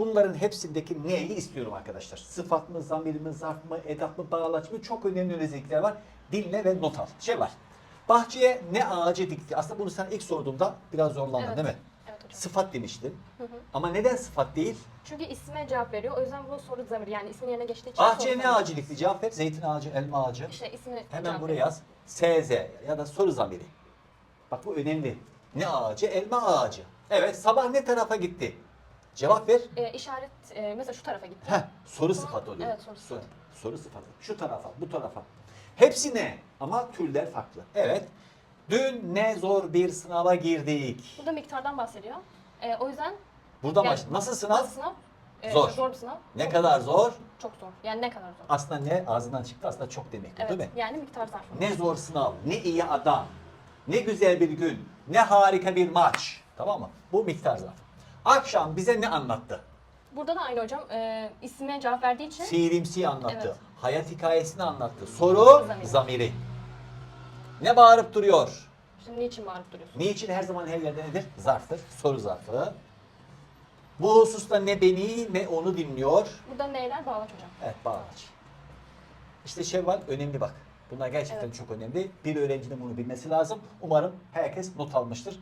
Bunların hepsindeki neyi istiyorum arkadaşlar? Sıfat mı, zamir mi, zarf mı, edat mı, bağlaç mı? Çok önemli özellikler var. Dinle ve not al. Şey var. Bahçeye ne ağacı dikti? Aslında bunu sen ilk sorduğumda biraz zorlandın Evet. değil mi? Evet hocam. Sıfat demiştin. Hı hı. Ama neden sıfat değil? Çünkü isme cevap veriyor. O yüzden bu soru zamiri yani ismin yerine geçtiği için Bahçeye soru ne zamiri. ağacı dikti? Cevap ver. Zeytin ağacı, elma ağacı. İşte ismini Hemen cevap buraya veriyor. yaz. SZ ya da soru zamiri. Bak bu önemli. Ne ağacı? Elma ağacı. Evet sabah ne tarafa gitti? Cevap ver. Ee, işaret e, mesela şu tarafa gitti. Heh, soru sıfatı oluyor. Evet, soru sıfatı. Soru sıfatı. Şu tarafa, bu tarafa. Hepsi ne? Ama türler farklı. Evet. Dün ne zor bir sınava girdik. Burada miktardan bahsediyor. Ee, o yüzden Buradan yani baş. Nasıl sınav? Nasıl sınav? Ee, Zor. Zor bir sınav. Ne Çok- kadar zor? Çok zor. Yani ne kadar zor? Aslında ne? Ağzından çıktı aslında çok demek. bu, Evet. Değil mi? Yani miktar zarfı. Ne zor sınav, ne iyi adam, ne güzel bir gün, ne harika bir maç. Tamam mı? Bu miktar zarfı. Akşam bize ne anlattı? Burada da aynı hocam. E, isme cevap verdiği için Fiilimsi anlattı. Evet. Hayat hikayesini anlattı. Soru Zamiri. zamiri. Ne bağırıp duruyor? şimdi niçin bağırıp duruyorsun? Niçin her zaman her yerde nedir? Zarftır. Soru zarfı. Bu hususta ne beni ne onu dinliyor. Burada neyler bağlaç hocam? Evet bağlaç. İşte Şevval önemli bak. Bunlar gerçekten Evet. çok önemli. Bir öğrencinin bunu bilmesi lazım. Umarım herkes not almıştır.